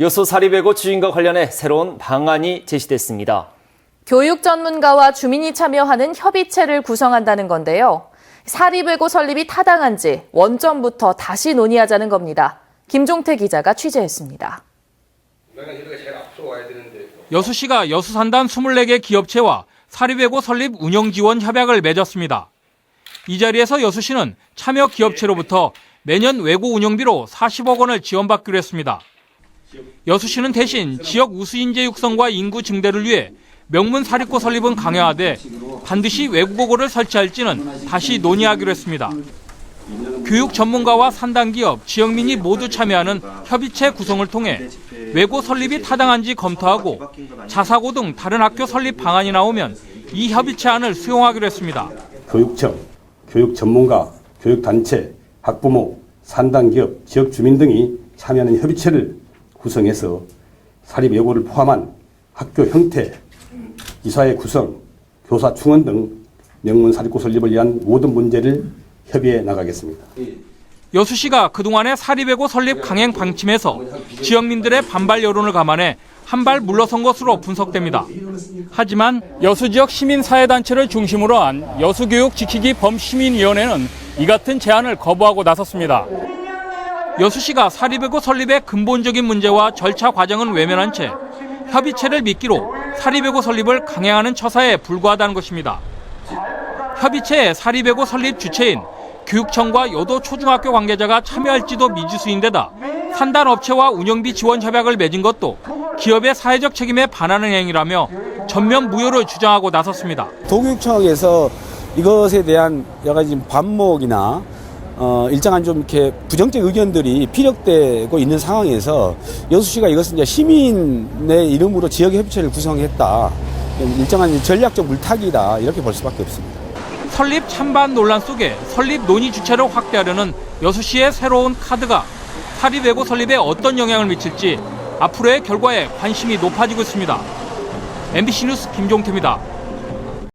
여수 사립외고 추진과 관련해 새로운 방안이 제시됐습니다. 교육 전문가와 주민이 참여하는 협의체를 구성한다는 건데요. 사립외고 설립이 타당한지 원점부터 다시 논의하자는 겁니다. 김종태 기자가 취재했습니다. 여수시가 여수산단 24개 기업체와 사립외고 설립 운영 지원 협약을 맺었습니다. 이 자리에서 여수시는 참여 기업체로부터 매년 외고 운영비로 40억 원을 지원받기로 했습니다. 여수시는 대신 지역 우수 인재 육성과 인구 증대를 위해 명문 사립고 설립은 강화하되 반드시 외국어고를 설치할지는 다시 논의하기로 했습니다. 교육 전문가와 산단기업, 지역민이 모두 참여하는 협의체 구성을 통해 외고 설립이 타당한지 검토하고 자사고 등 다른 학교 설립 방안이 나오면 이 협의체 안을 수용하기로 했습니다. 교육청, 교육 전문가, 교육단체, 학부모, 산단기업, 지역 주민 등이 참여하는 협의체를 구성해서 사립 예고를 포함한 학교 형태, 이사회 구성, 교사 충원 등 명문 사립고 설립을 위한 모든 문제를 협의해 나가겠습니다. 여수시가 그동안의 사립외고 설립 강행 방침에서 지역민들의 반발 여론을 감안해 한 발 물러선 것으로 분석됩니다. 하지만 여수 지역 시민사회단체를 중심으로 한 여수교육 지키기 범시민위원회는 이 같은 제안을 거부하고 나섰습니다. 여수시가 사립외고 설립의 근본적인 문제와 절차 과정은 외면한 채 협의체를 미끼로 사립외고 설립을 강행하는 처사에 불과하다는 것입니다. 협의체의 사립외고 설립 주체인 교육청과 여도 초중학교 관계자가 참여할지도 미지수인데다 산단업체와 운영비 지원 협약을 맺은 것도 기업의 사회적 책임에 반하는 행위라며 전면 무효를 주장하고 나섰습니다. 도교육청에서 이것에 대한 여러 가지 반목이나 어, 일정한 좀 이렇게 부정적 의견들이 피력되고 있는 상황에서 여수시가 이것은 이제 시민의 이름으로 지역 협의체를 구성했다. 일정한 전략적 물타기다 이렇게 볼 수밖에 없습니다. 설립 찬반 논란 속에 설립 논의 주체를 확대하려는 여수시의 새로운 카드가 사립외고 설립에 어떤 영향을 미칠지 앞으로의 결과에 관심이 높아지고 있습니다. MBC 뉴스 김종태입니다.